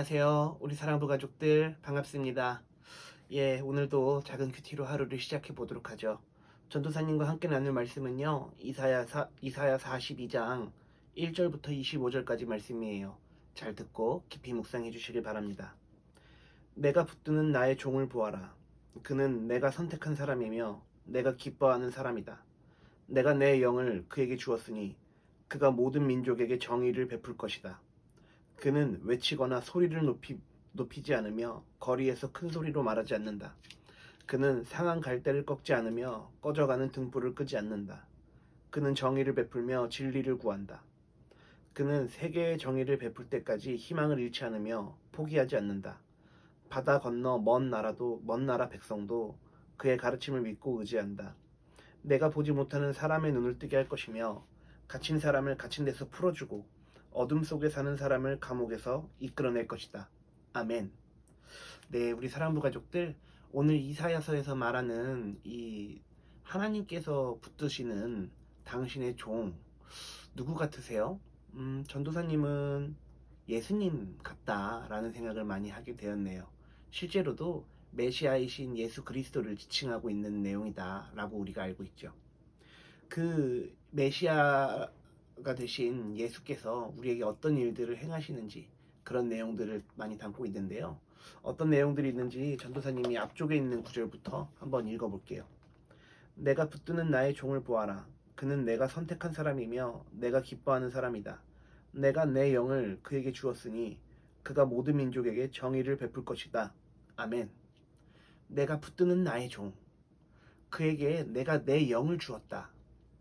안녕하세요. 우리 사랑부 가족들 반갑습니다. 예, 오늘도 작은 큐티로 하루를 시작해 보도록 하죠. 전도사님과 함께 나눌 말씀은요. 이사야 사, 이사야 42장 1절부터 25절까지 말씀이에요. 잘 듣고 깊이 묵상해 주시길 바랍니다. 내가 붙드는 나의 종을 보아라. 그는 내가 선택한 사람이며 내가 기뻐하는 사람이다. 내가 내 영을 그에게 주었으니 그가 모든 민족에게 정의를 베풀 것이다. 그는 외치거나 소리를 높이, 높이지 않으며 거리에서 큰 소리로 말하지 않는다. 그는 상한 갈대를 꺾지 않으며 꺼져가는 등불을 끄지 않는다. 그는 정의를 베풀며 진리를 구한다. 그는 세계의 정의를 베풀 때까지 희망을 잃지 않으며 포기하지 않는다. 바다 건너 먼 나라도 먼 나라 백성도 그의 가르침을 믿고 의지한다. 내가 보지 못하는 사람의 눈을 뜨게 할 것이며 갇힌 사람을 갇힌 데서 풀어주고 어둠 속에 사는 사람을 감옥에서 이끌어낼 것이다. 아멘. 네, 우리 사랑부 가족들, 오늘 이사야서에서 말하는 이 하나님께서 붙드시는 당신의 종, 누구 같으세요? 음, 전도사님은 예수님 같다라는 생각을 많이 하게 되었네요. 실제로도 메시아이신 예수 그리스도를 지칭하고 있는 내용이다라고 우리가 알고 있죠. 그 메시아 가 되신 예수께서 우리에게 어떤 일들을 행하시는지 그런 내용들을 많이 담고 있는데요. 어떤 내용들이 있는지 전도사님이 앞쪽에 있는 구절부터 한번 읽어볼게요. 내가 붙드는 나의 종을 보아라. 그는 내가 선택한 사람이며 내가 기뻐하는 사람이다. 내가 내 영을 그에게 주었으니 그가 모든 민족에게 정의를 베풀 것이다. 아멘. 내가 붙드는 나의 종. 그에게 내가 내 영을 주었다.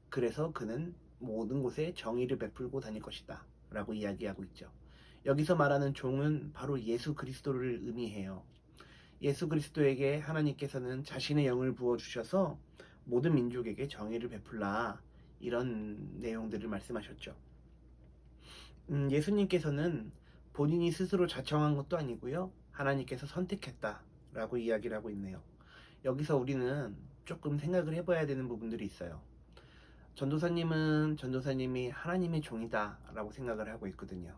그래서 그는 모든 곳에 정의를 베풀고 다닐 것이다. 라고 이야기하고 있죠. 여기서 말하는 종은 바로 예수 그리스도를 의미해요. 예수 그리스도에게 하나님께서는 자신의 영을 부어주셔서 모든 민족에게 정의를 베풀라. 이런 내용들을 말씀하셨죠. 음, 예수님께서는 본인이 스스로 자청한 것도 아니고요. 하나님께서 선택했다. 라고 이야기를 하고 있네요. 여기서 우리는 조금 생각을 해봐야 되는 부분들이 있어요. 전도사님은 전도사님이 하나님의 종이다 라고 생각을 하고 있거든요.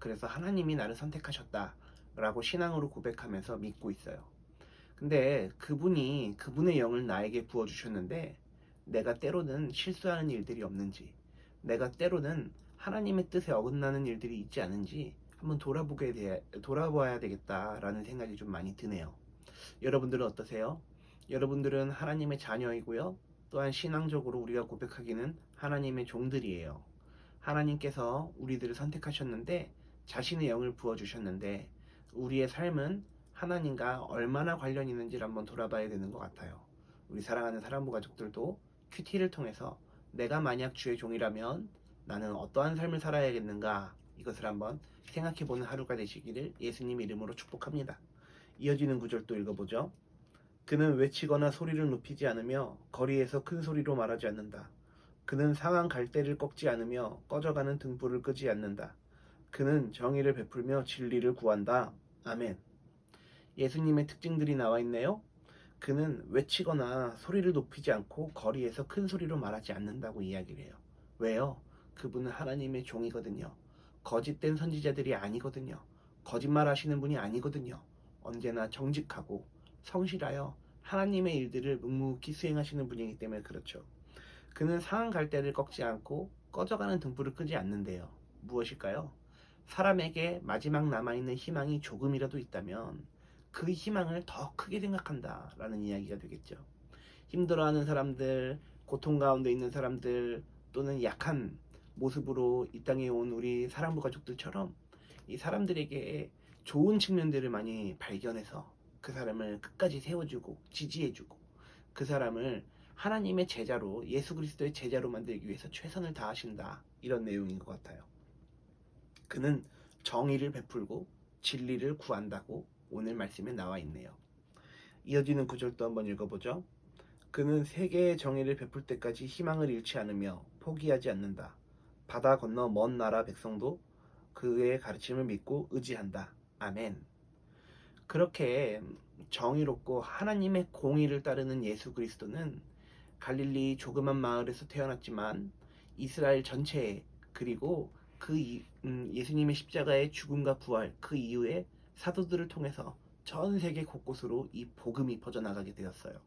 그래서 하나님이 나를 선택하셨다 라고 신앙으로 고백하면서 믿고 있어요. 근데 그분이 그분의 영을 나에게 부어주셨는데 내가 때로는 실수하는 일들이 없는지 내가 때로는 하나님의 뜻에 어긋나는 일들이 있지 않은지 한번 돌아보게 돼, 돌아봐야 되겠다라는 생각이 좀 많이 드네요. 여러분들은 어떠세요? 여러분들은 하나님의 자녀이고요. 또한 신앙적으로 우리가 고백하기는 하나님의 종들이에요. 하나님께서 우리들을 선택하셨는데 자신의 영을 부어주셨는데 우리의 삶은 하나님과 얼마나 관련이 있는지를 한번 돌아봐야 되는 것 같아요. 우리 사랑하는 사랑부 가족들도 큐티를 통해서 내가 만약 주의 종이라면 나는 어떠한 삶을 살아야겠는가 이것을 한번 생각해보는 하루가 되시기를 예수님 이름으로 축복합니다. 이어지는 구절 또 읽어보죠. 그는 외치거나 소리를 높이지 않으며 거리에서 큰 소리로 말하지 않는다. 그는 상한 갈대를 꺾지 않으며 꺼져가는 등불을 끄지 않는다. 그는 정의를 베풀며 진리를 구한다. 아멘. 예수님의 특징들이 나와 있네요. 그는 외치거나 소리를 높이지 않고 거리에서 큰 소리로 말하지 않는다고 이야기를 해요. 왜요? 그분은 하나님의 종이거든요. 거짓된 선지자들이 아니거든요. 거짓말 하시는 분이 아니거든요. 언제나 정직하고 성실하여 하나님의 일들을 묵묵히 수행하시는 분이기 때문에 그렇죠. 그는 상한 갈대를 꺾지 않고 꺼져가는 등불을 끄지 않는데요. 무엇일까요? 사람에게 마지막 남아있는 희망이 조금이라도 있다면 그 희망을 더 크게 생각한다 라는 이야기가 되겠죠. 힘들어하는 사람들, 고통 가운데 있는 사람들 또는 약한 모습으로 이 땅에 온 우리 사랑부 가족들처럼 이 사람들에게 좋은 측면들을 많이 발견해서 그 사람을 끝까지 세워주고 지지해주고 그 사람을 하나님의 제자로 예수 그리스도의 제자로 만들기 위해서 최선을 다하신다 이런 내용인 것 같아요. 그는 정의를 베풀고 진리를 구한다고 오늘 말씀에 나와 있네요. 이어지는 구절도 한번 읽어보죠. 그는 세계의 정의를 베풀 때까지 희망을 잃지 않으며 포기하지 않는다. 바다 건너 먼 나라 백성도 그의 가르침을 믿고 의지한다. 아멘. 그렇게 정의롭고 하나님의 공의를 따르는 예수 그리스도는 갈릴리 조그만 마을에서 태어났지만 이스라엘 전체에 그리고 그 이- 음, 예수님의 십자가의 죽음과 부활 그 이후에 사도들을 통해서 전 세계 곳곳으로 이 복음이 퍼져나가게 되었어요.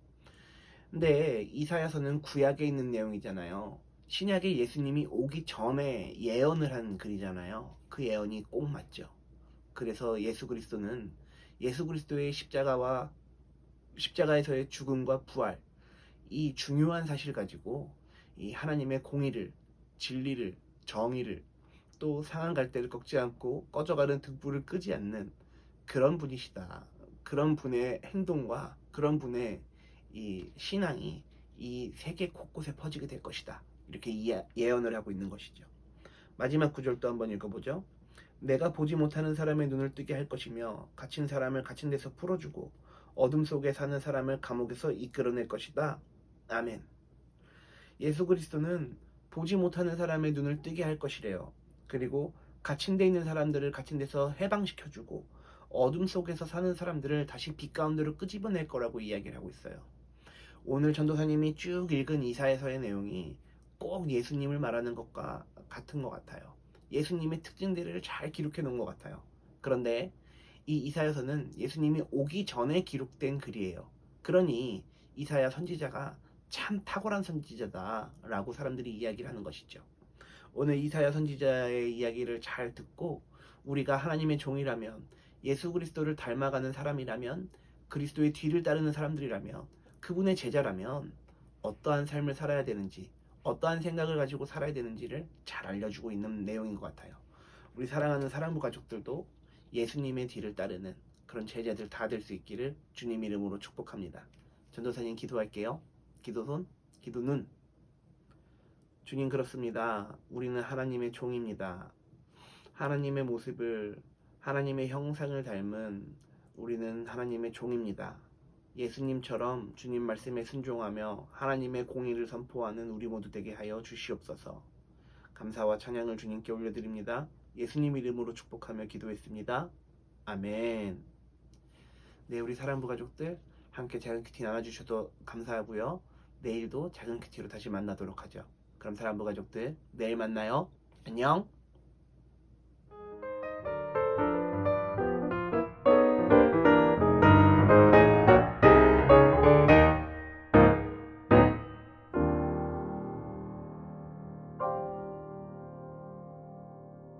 근데 이사야서는 구약에 있는 내용이잖아요. 신약에 예수님이 오기 전에 예언을 한 글이잖아요. 그 예언이 꼭 맞죠. 그래서 예수 그리스도는 예수 그리스도의 십자가와 십자가에서의 죽음과 부활 이 중요한 사실 가지고 이 하나님의 공의를 진리를 정의를 또 상한 갈대를 꺾지 않고 꺼져가는 등불을 끄지 않는 그런 분이시다. 그런 분의 행동과 그런 분의 이 신앙이 이 세계 곳곳에 퍼지게 될 것이다. 이렇게 예- 예언을 하고 있는 것이죠. 마지막 구절도 한번 읽어보죠. 내가 보지 못하는 사람의 눈을 뜨게 할 것이며 갇힌 사람을 갇힌 데서 풀어주고 어둠 속에 사는 사람을 감옥에서 이끌어낼 것이다. 아멘. 예수 그리스도는 보지 못하는 사람의 눈을 뜨게 할 것이래요. 그리고 갇힌 데 있는 사람들을 갇힌 데서 해방시켜주고 어둠 속에서 사는 사람들을 다시 빛 가운데로 끄집어낼 거라고 이야기를 하고 있어요. 오늘 전도사님이 쭉 읽은 이사에서의 내용이 꼭 예수님을 말하는 것과 같은 것 같아요. 예수님의 특징들을 잘 기록해 놓은 것 같아요. 그런데 이 이사야서는 예수님이 오기 전에 기록된 글이에요. 그러니 이사야 선지자가 참 탁월한 선지자다라고 사람들이 이야기를 하는 것이죠. 오늘 이사야 선지자의 이야기를 잘 듣고 우리가 하나님의 종이라면 예수 그리스도를 닮아가는 사람이라면 그리스도의 뒤를 따르는 사람들이라면 그분의 제자라면 어떠한 삶을 살아야 되는지 어떠한 생각을 가지고 살아야 되는지를 잘 알려주고 있는 내용인 것 같아요. 우리 사랑하는 사랑부 가족들도 예수님의 뒤를 따르는 그런 제자들 다 될 수 있기를 주님 이름으로 축복합니다. 전도사님 기도할게요. 기도손, 기도눈. 주님 그렇습니다. 우리는 하나님의 종입니다. 하나님의 모습을 하나님의 형상을 닮은 우리는 하나님의 종입니다. 예수님처럼 주님 말씀에 순종하며 하나님의 공의를 선포하는 우리 모두 되게 하여 주시옵소서. 감사와 찬양을 주님께 올려드립니다. 예수님 이름으로 축복하며 기도했습니다. 아멘. 네, 우리 사랑부 가족들 함께 작은 큐티 나눠주셔도 감사하고요. 내일도 작은 큐티로 다시 만나도록 하죠. 그럼 사랑부 가족들 내일 만나요. 안녕.